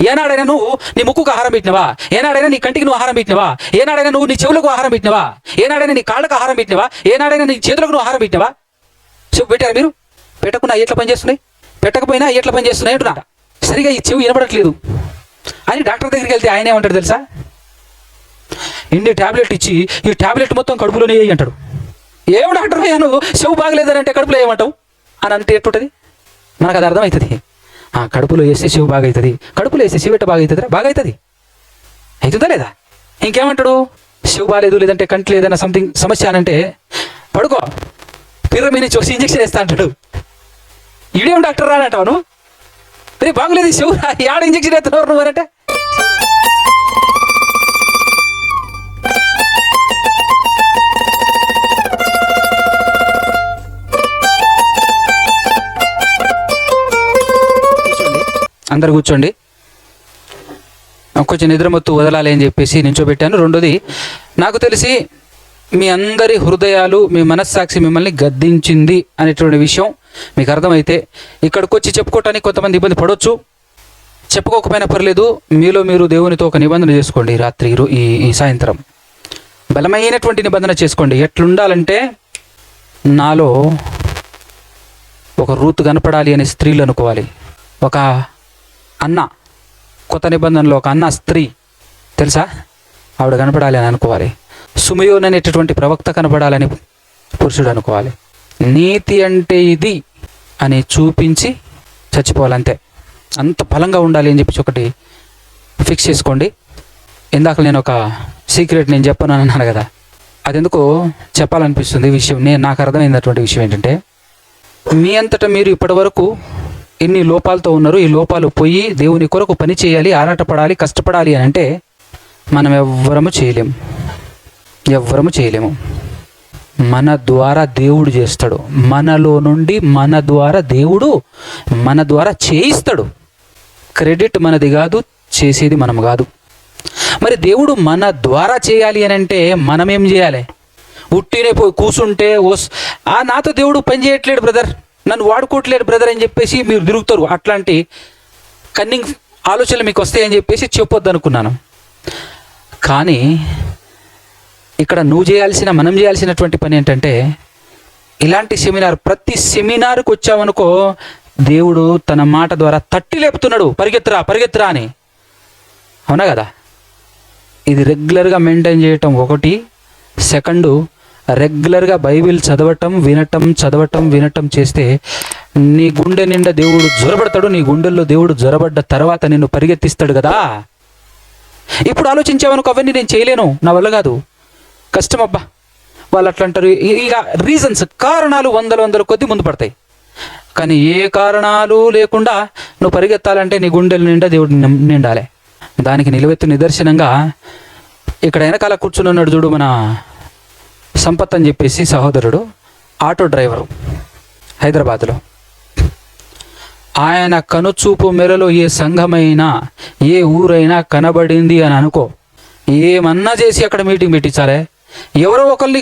ఏనాడైనా నువ్వు నీ ముక్కుకు ఆహారం పెట్టినవా? ఏనాడైనా నీ కంటికి నువ్వు ఆహారం పెట్టినవా? ఏనాడైనా నువ్వు నీ చెవులకు ఆహారం పెట్టినవా? ఏనాడైనా నీ కాళ్ళకు ఆహారం పెట్టినవా? ఏనాడైనా నీ చేతులకు నువ్వు ఆహారం పెట్టినవా? చెప్పు పెట్టారా మీరు? పెట్టకుండా ఎట్లా పనిచేస్తున్నాయి? పెట్టకపోయినా ఎట్లా పనిచేస్తున్నాయి అంటున్నా సరిగా ఈ చెవి వినపడట్లేదు అని డాక్టర్ దగ్గరికి వెళ్తే ఆయన ఏమంటాడు తెలుసా? ఇన్ని టాబ్లెట్ ఇచ్చి ఈ టాబ్లెట్ మొత్తం కడుపులోనే వేయి అంటాడు. ఏమి డాక్టర్ నువ్వు? చెవు బాగలేదని అంటే కడుపులో ఏమంటావు? అని అంటే ఎట్టుంటుంది మనకు అది అర్థమవుతుంది. కడుపులో వేస్తే శివు బాగైతుంది. కడుపులో వేస్తే చెవు ఎట్ట బాగా అవుతుందిరా బాగా అవుతుందా లేదా? ఇంకేమంటాడు? శివు బాగాలేదు లేదంటే కంటి ఏదైనా సంథింగ్ సమస్య అని అంటే పడుకో. పిర్రమీ మీద చూసి ఇంజక్షన్ వేస్తా అంటాడు. ఈడేం డాక్టర్ రా నువ్వు? రే బాగలేదు శివు రా, యాడ ఇంజక్షన్ వేస్తున్నారు నువ్వు అంటే అందరు కూర్చోండి. కొంచెం నిద్రమత్తు వదలాలి అని చెప్పేసి నించోబెట్టాను రెండోది నాకు తెలిసి మీ అందరి హృదయాలు మీ మనస్సాక్షి మిమ్మల్ని గద్దించింది అనేటువంటి విషయం మీకు అర్థమైతే ఇక్కడికి వచ్చి చెప్పుకోవటానికి కొంతమంది ఇబ్బంది పడవచ్చు చెప్పుకోకపోయినా పర్లేదు మీలో మీరు దేవునితో ఒక నిబంధన చేసుకోండి రాత్రి ఈ ఈ సాయంత్రం. బలమైనటువంటి నిబంధన చేసుకోండి. ఎట్లుండాలంటే నాలో ఒక రూత్ కనపడాలి అనే స్త్రీలు అనుకోవాలి. ఒక అన్న కొత్త నిబంధనలో ఒక అన్న స్త్రీ తెలుసా? ఆవిడ కనపడాలి అని అనుకోవాలి. సుమయోన్ అనేటటువంటి ప్రవక్త కనపడాలని పురుషుడు అనుకోవాలి. నీతి అంటే ఇది అని చూపించి చచ్చిపోవాలంతే. అంత బలంగా ఉండాలి అని చెప్పి ఒకటి ఫిక్స్ చేసుకోండి. ఇందాక నేను ఒక సీక్రెట్ నేను చెప్పను అని అన్నాను కదా. అదెందుకో చెప్పాలనిపిస్తుంది ఈ విషయం. నేను నాకు అర్థమైనటువంటి విషయం ఏంటంటే మీ అంతటా మీరు ఇప్పటివరకు ఎన్ని లోపాలతో ఉన్నారు ఈ లోపాలు పోయి దేవుని కొరకు పని చేయాలి ఆరాటపడాలి కష్టపడాలి అని అంటే మనం ఎవ్వరము చేయలేము ఎవ్వరము చేయలేము. మన ద్వారా దేవుడు చేస్తాడు. మనలో నుండి మన ద్వారా దేవుడు మన ద్వారా చేయిస్తాడు. క్రెడిట్ మనది కాదు చేసేది మనం కాదు. మరి దేవుడు మన ద్వారా చేయాలి అని అంటే మనమేం చేయాలి? ఉట్టినే పోయి కూర్చుంటే ఓస్ ఆ నాతో దేవుడు పని చేయట్లేడు బ్రదర్. నన్ను వాడుకోవట్లేదు బ్రదర్ అని చెప్పేసి మీరు తిరుగుతారు. అట్లాంటి కన్నింగ్ ఆలోచనలు మీకు వస్తాయని చెప్పేసి చెప్పొద్దు అనుకున్నాను కానీ ఇక్కడ నువ్వు చేయాల్సిన మనం చేయాల్సినటువంటి పని ఏంటంటే ఇలాంటి సెమినార్ ప్రతి సెమినార్కి వచ్చావనుకో దేవుడు తన మాట ద్వారా తట్టి లేపుతున్నాడు. పరిగెత్తురా పరిగెత్తురా అని. అవునా కదా? ఇది రెగ్యులర్గా మెయింటైన్ చేయటం ఒకటి. సెకండు రెగ్యులర్గా బైబిల్ చదవటం వినటం చదవటం వినటం చేస్తే నీ గుండె నిండా దేవుడు జ్వరబడతాడు నీ గుండెల్లో దేవుడు జ్వరబడ్డ తర్వాత నిన్ను పరిగెత్తిస్తాడు కదా? ఇప్పుడు ఆలోచించావనుకో అవన్నీ నేను చేయలేను నా వల్ల కాదు. కష్టం అబ్బా వాళ్ళు అట్లా అంటారు. ఇక రీజన్స్ కారణాలు వందల వందల కొద్ది ముందు పడతాయి. కానీ ఏ కారణాలు లేకుండా నువ్వు పరిగెత్తాలంటే నీ గుండెల నిండా దేవుడు నిండాలి. దానికి నిలువెత్తు నిదర్శనంగా ఇక్కడ వెనకాల కూర్చుని ఉన్నాడు చూడు మన సంపత్ అని చెప్పేసి సహోదరుడు ఆటో డ్రైవరు హైదరాబాద్లో. ఆయన కనుచూపు మేరలో ఏ సంఘమైనా ఏ ఊరైనా కనబడింది అని అనుకో. ఏమన్నా చేసి అక్కడ మీటింగ్ పెట్టించాలి. ఎవరో ఒకరిని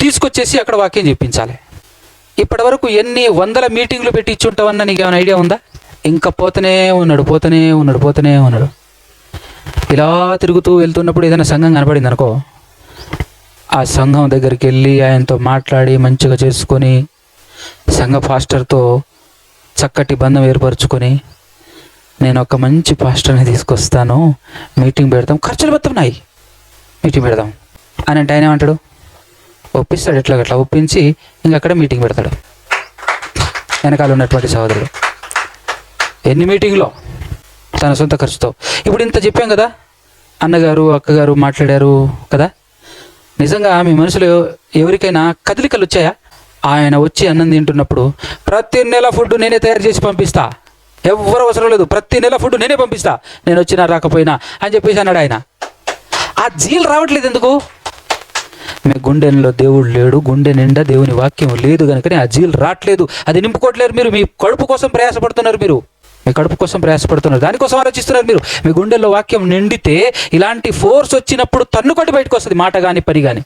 తీసుకొచ్చేసి అక్కడ వాక్యం చెప్పించాలి. ఇప్పటి వరకు ఎన్ని వందల మీటింగ్లు పెట్టించుంటావన్న నీకు ఏమైనా ఐడియా ఉందా? ఇంకా పోతూనే ఉన్నాడు పోతనే ఉన్నాడు పోతనే ఉన్నాడు. ఇలా తిరుగుతూ వెళ్తున్నప్పుడు ఏదైనా సంఘం కనబడింది అనుకో ఆ సంఘం దగ్గరికి వెళ్ళి ఆయనతో మాట్లాడి మంచిగా చేసుకొని సంఘ పాస్టర్తో చక్కటి బంధం ఏర్పరచుకొని నేను ఒక మంచి పాస్టర్ని తీసుకొస్తాను మీటింగ్ పెడదాం ఖర్చులు మొత్తం నాయి మీటింగ్ పెడదాం. అని అంటే ఆయన ఏమంటాడు? ఒప్పిస్తాడు ఎట్లా అట్లా ఒప్పించి ఇంక అక్కడ మీటింగ్ పెడతాడు. వెనకాల ఉన్నటువంటి సహోదరుడు. ఎన్ని మీటింగ్లో? తన సొంత ఖర్చుతో. ఇప్పుడు ఇంత చెప్పాం కదా? అన్నగారు అక్కగారు మాట్లాడారు కదా? నిజంగా మీ మనసులో ఎవరికైనా కదలికలు వచ్చాయా? ఆయన వచ్చి అన్నం తింటున్నప్పుడు ప్రతి నెల ఫుడ్ నేనే తయారు చేసి పంపిస్తా. ఎవరు అవసరం లేదు. ప్రతి నెల ఫుడ్ నేనే పంపిస్తా. నేను వచ్చినా రాకపోయినా అని చెప్పేసి అన్నాడు ఆయన. ఆ జీలు రావట్లేదు ఎందుకు? మీ గుండెలో దేవుడు లేడు. గుండె నిండా దేవుని వాక్యం లేదు కనుకనే ఆ జీలు రావట్లేదు. అది నింపుకోవట్లేరు మీరు. మీ కడుపు కోసం ప్రయాసపడుతున్నారు మీరు. మీ కడుపు కోసం ప్రయాసపడుతున్నారు. దానికోసం ఆలోచిస్తున్నారు మీరు. మీ గుండెల్లో వాక్యం నిండితే ఇలాంటి ఫోర్స్ వచ్చినప్పుడు తన్నుకొట్టి బయటకు వస్తుంది మాట కానీ పని కానీ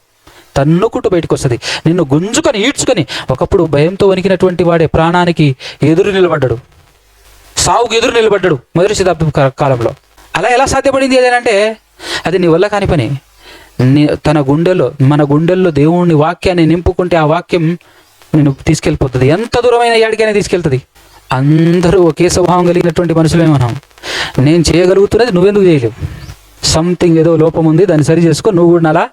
తన్నుకుంటూ బయటకు వస్తుంది నిన్ను గుంజుకొని ఈడ్చుకొని ఒకప్పుడు భయంతో వణికినటువంటి వాడే ప్రాణానికి ఎదురు నిలబడ్డాడు. సావుకు ఎదురు నిలబడ్డాడు మొదటి శతాబ్దం కాలంలో. అలా ఎలా సాధ్యపడింది ఏదంటే అది నీ వల్ల కాని పని. నీ తన గుండెలో మన గుండెల్లో దేవుని వాక్యాన్ని నింపుకుంటే ఆ వాక్యం నేను తీసుకెళ్ళిపోతుంది. ఎంత దూరమైన ఏడికైనా తీసుకెళ్తుంది. అందరూ ఒకే స్వభావం కలిగినటువంటి మనుషులే మనం. నేను చేయగలుగుతున్నది నువ్వెందుకు చేయలేవు. సంథింగ్ ఏదో లోపం ఉంది దాన్ని సరి చేసుకో నువ్వు కూడా అలా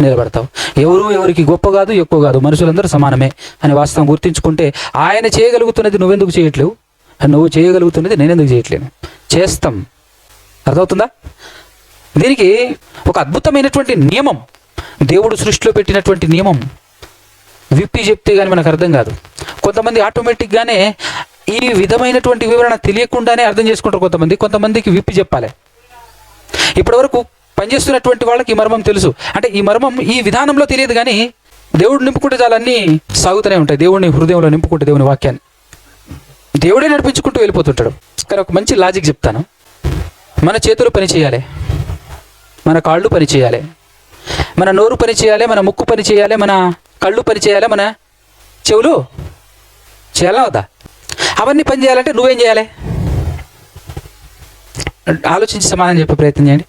నిలబడతావు. ఎవరు ఎవరికి గొప్ప కాదు ఎక్కువ కాదు మనుషులందరూ సమానమే అని వాస్తవం గుర్తించుకుంటే ఆయన చేయగలుగుతున్నది నువ్వెందుకు చేయట్లేవు? నువ్వు చేయగలుగుతున్నది నేనెందుకు చేయట్లేను? చేస్తాం. అర్థమవుతుందా? దీనికి ఒక అద్భుతమైనటువంటి నియమం. దేవుడు సృష్టిలో పెట్టినటువంటి నియమం. విప్పి చెప్తే కానీ మనకు అర్థం కాదు. కొంతమంది ఆటోమేటిక్గానే ఈ విధమైనటువంటి వివరణ తెలియకుండానే అర్థం చేసుకుంటారు కొంతమంది. కొంతమందికి విప్పి చెప్పాలి. ఇప్పటివరకు పనిచేస్తున్నటువంటి వాళ్ళకి ఈ మర్మం తెలుసు. అంటే ఈ మర్మం ఈ విధానంలో తెలియదు కానీ దేవుడు నింపుకుంటే చాలా అన్నీ సాగుతూనే ఉంటాయి. దేవుడిని హృదయంలో నింపుకుంటే దేవుని వాక్యాన్ని. దేవుడే నడిపించుకుంటూ వెళ్ళిపోతుంటాడు. కానీ ఒక మంచి లాజిక్ చెప్తాను. మన చేతులు పని చేయాలి. మన కాళ్ళు పని చేయాలి. మన నోరు పని చేయాలి. మన ముక్కు పని చేయాలి. మన కళ్ళు పని చేయాలి. మన చెవులు చేయాలా వద్దా? అవన్నీ పని చేయాలంటే నువ్వేం చేయాలి? ఆలోచించి సమాధానం చెప్పే ప్రయత్నం చేయండి.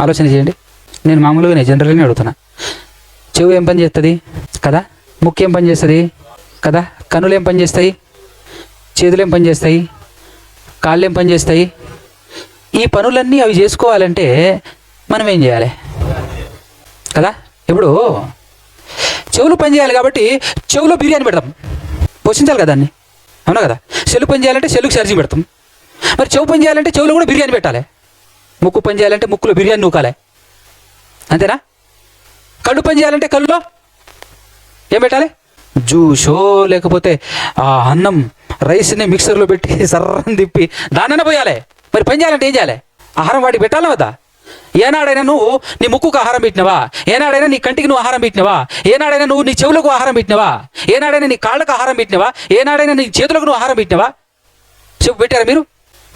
ఆలోచన చేయండి. నేను మామూలుగానే జనరల్గానే అడుగుతున్నా. చెవు ఏం పని చేస్తుంది? కదా? ముక్కు ఏం పని చేస్తుంది? కదా? కన్నులు ఏం పని చేస్తాయి? చేతులు ఏం పని చేస్తాయి? కాళ్ళు ఏం పని చేస్తాయి? ఈ పనులన్నీ అవి చేసుకోవాలంటే మనం ఏం చేయాలి? కదా? ఇప్పుడు చెవులు పని చేయాలి కాబట్టి చెవులో బిర్యానీ పెడతాం పోషించాలి కదా దాన్ని? అవునా కదా? సెల్లు పని చేయాలంటే సెల్లుకి ఛార్జింగ్ పెడతాం. మరి చెవు పని చేయాలంటే చెవులో కూడా బిర్యానీ పెట్టాలి. ముక్కు పని చేయాలంటే ముక్కులో బిర్యానీ నూకాలి. అంతేనా? కళ్ళు పని చేయాలంటే కళ్ళులో ఏం పెట్టాలి? జ్యూసో లేకపోతే ఆ అన్నం రైస్ని మిక్సర్లో పెట్టి సర్రం తిప్పి దాన్నైనా పోయాలి. మరి పని చేయాలంటే ఏం చేయాలి? ఆహారం వాటికి పెట్టాలా వద్దా? ఏనాడైనా నువ్వు నీ ముక్కుకు ఆహారం పెట్టినవా? ఏనాడైనా నీ కంటికి నువ్వు ఆహారం పెట్టినవా? ఏనాడైనా నువ్వు నీ చెవులకు ఆహారం పెట్టినవా? ఏనాడైనా నీ కాళ్ళకు ఆహారం పెట్టినవా? ఏనాడైనా నీ చేతులకు నువ్వు ఆహారం పెట్టినవా? చెప్పు పెట్టారా మీరు?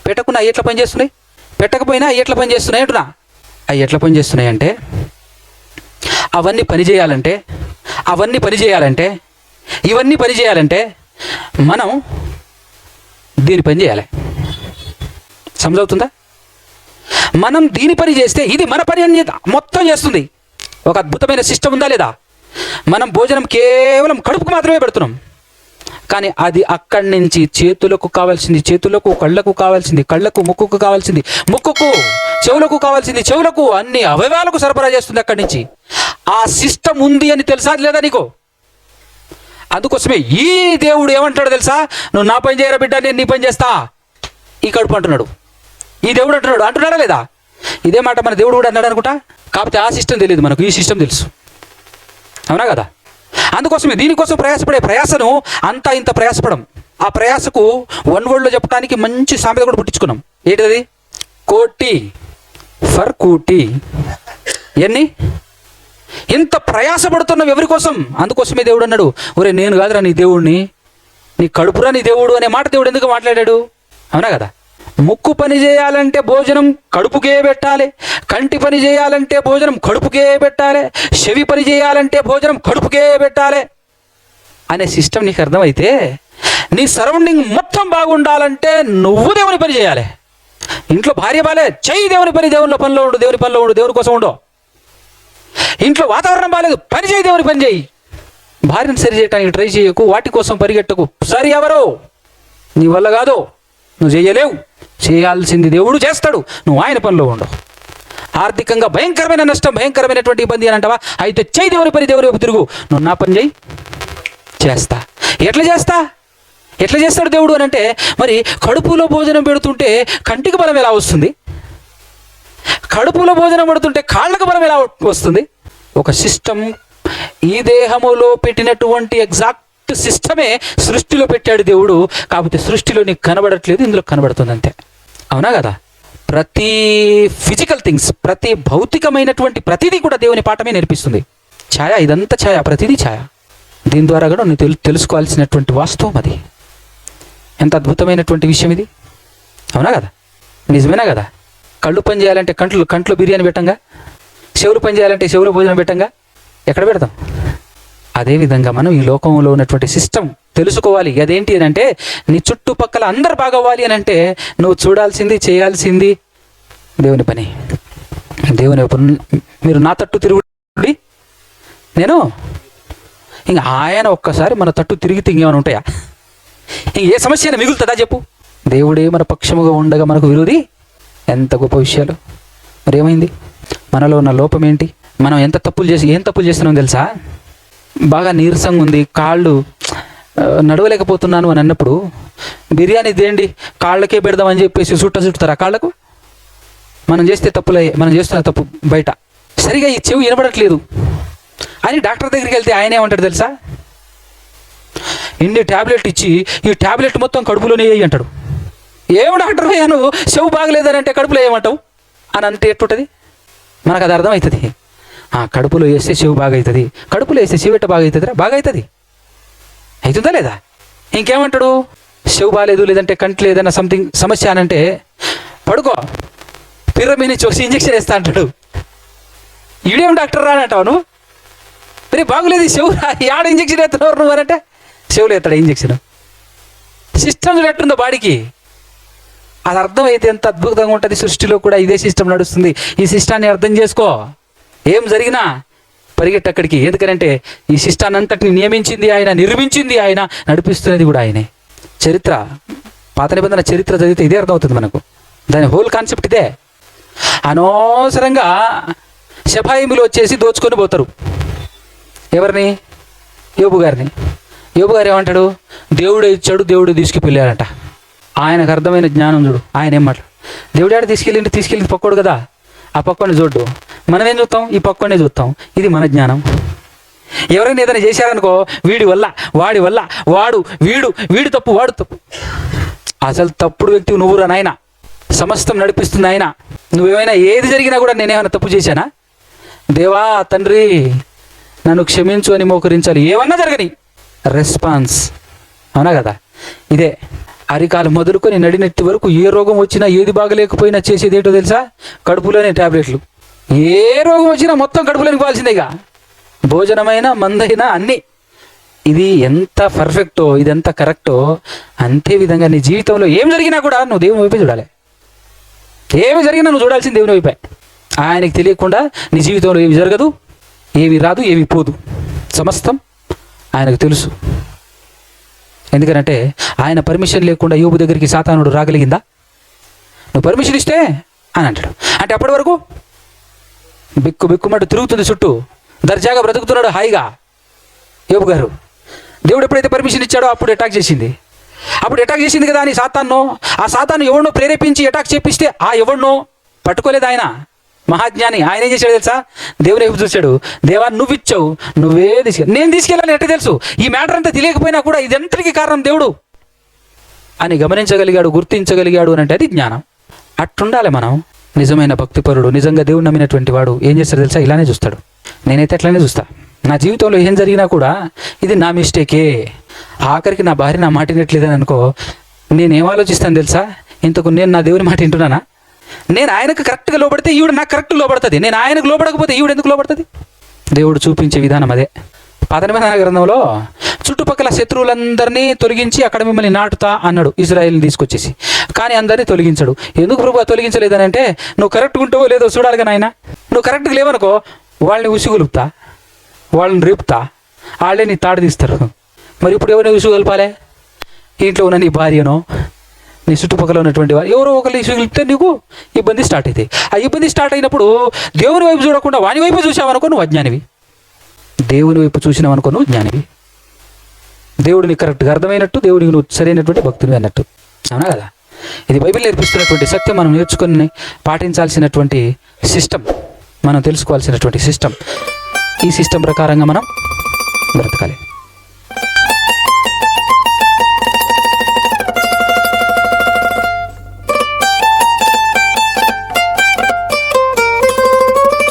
పెట్టకుండా అవి ఎట్లా పని చేస్తున్నాయి? పెట్టకపోయినా అవి ఎట్లా పని చేస్తున్నాయి అంటున్నా. అవి ఎట్లా పని చేస్తున్నాయి అంటే అవన్నీ పని చేయాలంటే అవన్నీ పని చేయాలంటే ఇవన్నీ పని చేయాలంటే మనం దీని పని చేయాలి. సమజవుతుందా? మనం దీని పని చేస్తే ఇది మన పని అని మొత్తం చేస్తుంది. ఒక అద్భుతమైన సిస్టమ్ ఉందా లేదా? మనం భోజనం కేవలం కడుపుకు మాత్రమే పెడుతున్నాం. కానీ అది అక్కడి నుంచి చేతులకు కావాల్సింది చేతులకు కళ్ళకు కావాల్సింది కళ్ళకు ముక్కుకు కావాల్సింది ముక్కుకు చెవులకు కావాల్సింది చెవులకు అన్ని అవయవాలకు సరఫరా చేస్తుంది అక్కడి నుంచి. ఆ సిస్టమ్ ఉంది అని తెలుసా లేదా నీకు? అందుకోసమే ఈ దేవుడు ఏమంటాడు తెలుసా? నువ్వు నా పని చేయరా బిడ్డ నేను నీ పని చేస్తా. ఈ కడుపు అంటున్నాడు. ఈ దేవుడు అంటున్నాడు అంటున్నాడా లేదా? ఇదే మాట మన దేవుడు కూడా అన్నాడు అనుకుంటా? కాకపోతే ఆ సిస్టమ్ తెలియదు మనకు ఈ సిస్టమ్ తెలుసు. అవునా కదా? అందుకోసమే దీనికోసం ప్రయాసపడే ప్రయాసను అంతా ఇంత ప్రయాసపడం. ఆ ప్రయాసకు వన్ వర్డ్లో చెప్పడానికి మంచి సామెత కూడా పుట్టించుకున్నాం. ఏంటిది కోటి. ఫర్ కోటి. ఎన్ని? ఇంత ప్రయాసపడుతున్నావు ఎవరి కోసం? అందుకోసమే దేవుడు అన్నాడు ఒరే నేను కాదురా నీ దేవుడిని నీ కడుపురా నీ దేవుడు అనే మాట దేవుడు ఎందుకు మాట్లాడాడు? అవునా కదా? ముక్కు పని చేయాలంటే భోజనం కడుపుకే పెట్టాలి. కంటి పని చేయాలంటే భోజనం కడుపుకే పెట్టాలి. చెవి పని చేయాలంటే భోజనం కడుపుకే పెట్టాలి. అనే సిస్టమ్ నీకు అర్థమైతే నీ సరౌండింగ్ మొత్తం బాగుండాలంటే నువ్వు దేవుని పని చేయాలి. ఇంట్లో భార్య బాలే చెయ్యి దేవుని పని దేవుని పనిలో ఉండు దేవుని పనిలో ఉండు దేవుని కోసం ఉండు. ఇంట్లో వాతావరణం బాగాలేదు పని చేయి దేవుని పని చేయి. భార్యను సరి చేయడానికి ట్రై చేయకు వాటి కోసం పరిగెట్టకు. సరి ఎవరు? నీ వల్ల కాదు నువ్వు చేయలేవు. చేయాల్సింది దేవుడు చేస్తాడు. నువ్వు ఆయన పనిలో ఉండవు ఆర్థికంగా భయంకరమైన నష్టం భయంకరమైనటువంటి ఇబ్బంది అని అంటావా? అయితే చేయి దేవుని పని దేవుని వైపు తిరుగు. నువ్వు నా పని చేయి. చేస్తా. ఎట్లా చేస్తా? ఎట్లా చేస్తాడు దేవుడు అని అంటే మరి కడుపులో భోజనం పెడుతుంటే కంటికి బలం ఎలా వస్తుంది? కడుపులో భోజనం పెడుతుంటే కాళ్ళకు బలం ఎలా వస్తుంది? ఒక సిస్టమ్ ఈ దేహములో పెట్టినటువంటి ఎగ్జాక్ట్ సిస్టమే సృష్టిలో పెట్టాడు దేవుడు. కాకపోతే సృష్టిలో నీకు కనబడట్లేదు ఇందులో కనబడుతుంది అంతే అవునా కదా? ప్రతి ఫిజికల్ థింగ్స్ ప్రతి భౌతికమైనటువంటి ప్రతిదీ కూడా దేవుని పాఠమే నేర్పిస్తుంది. ఛాయ ఇదంతా ఛాయ ప్రతిదీ ఛాయ. దీని ద్వారా కూడా నువ్వు తెలు తెలుసుకోవాల్సినటువంటి వాస్తవం అది. ఎంత అద్భుతమైనటువంటి విషయం ఇది. అవునా కదా? నిజమేనా కదా? కళ్ళు పని చేయాలంటే కంట్లు కంట్లో బిర్యానీ పెట్టంగా? చెవులు పని చేయాలంటే చెవులు భోజనం పెట్టంగా? ఎక్కడ పెడతాం? అదేవిధంగా మనం ఈ లోకంలో ఉన్నటువంటి సిస్టమ్ తెలుసుకోవాలి. అదేంటి అని అంటే నీ చుట్టుపక్కల అందరు బాగవ్వాలి అని అంటే నువ్వు చూడాల్సింది చేయాల్సింది దేవుని పని. దేవుని మీరు నా తట్టు తిరుగుడి. నేను? ఇంక ఆయన ఒక్కసారి మన తట్టు తిరిగితే ఇంకేమైనా ఉంటాయా? ఇంక ఏ సమస్య అయినా మిగులుతుందా చెప్పు? దేవుడే మన పక్షముగా ఉండగా మనకు విరోధి? ఎంత గొప్ప విషయాలు. మరి ఏమైంది? మనలో ఉన్న లోపం ఏంటి? మనం ఎంత తప్పులు చేసి ఏం తప్పులు చేస్తున్నాం తెలుసా? బాగా నీరసంగా ఉంది కాళ్ళు నడవలేకపోతున్నాను అని అన్నప్పుడు బిర్యానీ తేండి కాళ్ళకే పెడదామని చెప్పేసి చుట్ట చుట్టుతారా కాళ్ళకు? మనం చేస్తే తప్పులే మనం చేస్తున్న తప్పు బయట. సరిగా ఈ చెవి వినబడట్లేదు. అని డాక్టర్ దగ్గరికి వెళ్తే ఆయన ఏమంటాడు తెలుసా? ఇన్ని ట్యాబ్లెట్ ఇచ్చి ఈ ట్యాబ్లెట్ మొత్తం కడుపులోనే వేయి అంటాడు. ఏం డాక్టర్ అయ్యాను? చెవు బాగలేదని అంటే కడుపులో ఏమంటావు? అని అంటే ఎట్టుంటుంది మనకు అది అర్థమవుతుంది. కడుపులో వేస్తే శివు బాగవుతుంది కడుపులో వేస్తే శివెట్ట బాగా బాగవుతుంది బాగా అవుతుంది అవుతుందా లేదా? ఇంకేమంటాడు? శివు బాగాలేదు లేదంటే కంట్లో ఏదైనా సంథింగ్ సమస్య అని అంటే పడుకో. పిరమిని చూసి ఇంజక్షన్ వేస్తా అంటాడు. ఈడేం డాక్టర్ రానంటావు నువ్వు? మరి బాగులేదు శివు చెవు యాడ ఇంజక్షన్ ఎత్తున్నారు నువ్వు అని అంటే చెవులు ఎత్తాడు ఇంజక్షన్ సిస్టమ్ ఎట్టుందో బాడీకి. అది అర్థమైతే ఎంత అద్భుతంగా ఉంటుంది సృష్టిలో కూడా ఇదే సిస్టమ్ నడుస్తుంది. ఈ సిస్టాన్ని అర్థం చేసుకో. ఏం జరిగినా పరిగెట్టక్కడికి? ఎందుకంటే ఈ శిష్టానంతటిని నియమించింది ఆయన నిర్మించింది ఆయన నడిపిస్తున్నది కూడా ఆయనే. చరిత్ర పాత నిబంధన చరిత్ర చదివితే ఇదే అర్థమవుతుంది మనకు. దాని హోల్ కాన్సెప్ట్ ఇదే. అనవసరంగా శపాయిములు వచ్చేసి దోచుకొని పోతారు. ఎవరిని? యోబు గారిని. యోబు గారు ఏమంటాడు? దేవుడే ఇచ్చాడు దేవుడు తీసుకుపోయాడంట. ఆయనకు అర్థమైన జ్ఞానం చూడు ఆయన ఏం మాట్లాడు? దేవుడు ఆడ తీసుకెళ్ళింది తీసుకెళ్ళింది పక్కోడు కదా? ఆ పక్కోని చూడు. మనం ఏం చూస్తాం? ఈ పక్కనే చూస్తాం. ఇది మన జ్ఞానం. ఎవరైనా ఏదైనా చేశారనుకో వీడి వల్ల వాడి వల్ల వాడు వీడు వీడి తప్పు వాడు తప్పు. అసలు తప్పుడు వ్యక్తి నువ్వురా నాయన. సమస్తం నడిపిస్తుంది ఆయన నువ్వేమైనా ఏది జరిగినా కూడా నేనేమైనా తప్పు చేశానా? దేవా తండ్రి నన్ను క్షమించు అని మోకరించాలి. ఏమన్నా జరగని. రెస్పాన్స్. అవునా కదా? ఇదే. అరికాలు మొదలుకొని నడినెత్తి వరకు ఏ రోగం వచ్చినా ఏది బాగలేకపోయినా చేసేది ఏంటో తెలుసా? కడుపులోనే టాబ్లెట్లు. ఏ రోగం వచ్చినా మొత్తం కడుపులోనికి ఇక. భోజనమైనా మందైనా అన్నీ. ఇది ఎంత పర్ఫెక్టో ఇది ఎంత కరెక్టో అంతే విధంగా నీ జీవితంలో ఏం జరిగినా కూడా నువ్వు దేవుని వైపే చూడాలి. ఏమి జరిగినా నువ్వు చూడాల్సింది దేవుని వైపే. ఆయనకి తెలియకుండా నీ జీవితంలో ఏమి జరగదు ఏమి రాదు ఏమి పోదు. సమస్తం ఆయనకు తెలుసు. ఎందుకంటే ఆయన పర్మిషన్ లేకుండా యోబు దగ్గరికి సాతానుడు రాగలిగిందా? నువ్వు పర్మిషన్ ఇస్తే అని అంటాడు. అంటే అప్పటి వరకు బిక్కు బిక్కుమంటూ తిరుగుతుంది చుట్టూ. దర్జాగా బ్రతుకుతున్నాడు హాయిగా. యోబు గారు దేవుడు ఎప్పుడైతే పర్మిషన్ ఇచ్చాడో అప్పుడు అటాక్ చేసింది. అప్పుడు అటాక్ చేసింది కదా అని సాతాన్నో ఆ సాతాను ఎవరినో ప్రేరేపించి అటాక్ చేపిస్తే ఆ ఎవరినో పట్టుకోలేదు ఆయన. మహాజ్ఞాని ఆయన ఏం చేశాడు తెలుసా? దేవుని వైపు చూశాడు. దేవా నువ్వు ఇచ్చావు నువ్వే తీసుకెళ్ళి నేను తీసుకెళ్ళాలని ఎట్ట తెలుసు. ఈ మ్యాటర్ అంతా తెలియకపోయినా కూడా ఇదంతటికి కారణం దేవుడు? అని గమనించగలిగాడు గుర్తించగలిగాడు అని అంటే అది జ్ఞానం. అట్టుండాలి మనం. నిజమైన భక్తిపరుడు నిజంగా దేవుడు నమ్మినటువంటి వాడు ఏం చేస్తాడు తెలుసా? ఇలానే చూస్తాడు. నేనైతే అట్లానే చూస్తా. నా జీవితంలో ఏం జరిగినా కూడా ఇది నా మిస్టేకే. ఆఖరికి నా భార్య నా మాట వినట్లేదని అనుకో నేనేం ఆలోచిస్తాను తెలుసా? ఇంతకు నేను నా దేవుని మాట వింటున్నానా? నేను ఆయనకు కరెక్ట్గా లోపడితే ఈవిడ నాకు కరెక్ట్ లోపడుతుంది నేను ఆయనకు లోపడకపోతే ఈవిడ ఎందుకు లోపడుతుంది దేవుడు చూపించే విధానం అదే. పదనిమిదన గ్రంథంలో చుట్టుపక్కల శత్రువులందరినీ తొలగించి అక్కడ మిమ్మల్ని నాటుతా అన్నాడు. ఇజ్రాయిల్ని తీసుకొచ్చేసి. కానీ అందరినీ తొలగించాడు. ఎందుకు ప్రభు తొలగించలేదని అంటే నువ్వు కరెక్ట్గా ఉంటావో లేదో చూడాలి కానీ ఆయన నువ్వు కరెక్ట్గా లేవనుకో వాళ్ళని ఉసుగులుపుతా వాళ్ళని రేపుతా వాళ్ళే నీ తాడు తీస్తారు. మరి ఇప్పుడు ఎవరిని ఉసుగొల్పాలే? ఇంట్లో ఉన్న నీ భార్యనో నీ చుట్టుపక్కల ఉన్నటువంటి వారు ఎవరో ఒకరు ఇసుగలిపితే నీకు ఇబ్బంది స్టార్ట్ అవుతాయి ఆ ఇబ్బంది స్టార్ట్ అయినప్పుడు దేవుని వైపు చూడకుండా వాని వైపు చూసావనుకో నువ్వు అజ్ఞానివి. దేవుని వైపు చూసినావు అనుకో నువ్వు జ్ఞానివి. దేవుడిని కరెక్ట్గా అర్థమైనట్టు దేవుడికి నువ్వు సరైనటువంటి భక్తుని అన్నట్టు. అవునా కదా? ఇది బైబిల్ నేర్పిస్తున్నటువంటి సత్యం మనం నేర్చుకుని పాటించాల్సినటువంటి సిస్టమ్ మనం తెలుసుకోవాల్సినటువంటి సిస్టమ్. ఈ సిస్టమ్ ప్రకారంగా మనం బ్రతకాలి.